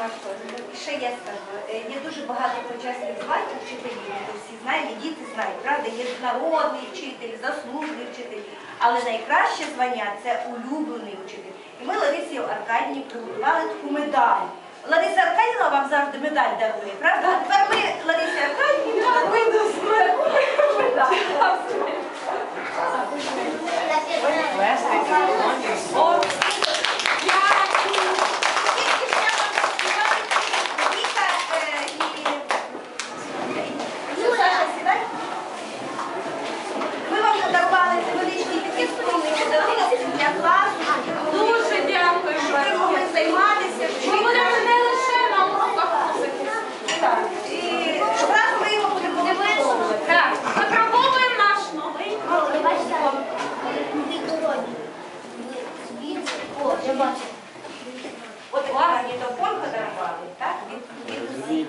я скажу? Е, Є дуже багато почесних звань вчителів, ми всі знаємо, і діти знають, правда, є народний вчитель, заслужений вчитель. Але найкраще звання це улюблений вчитель. І ми Ларисі Аркадівні приготували таку медаль. Лариса Аркадівна вам завжди медаль дарує, правда? А тепер ми Ларисі Аркадівні даруємо. я бачу. От вас не до полька дарували, так? Від, від усіх.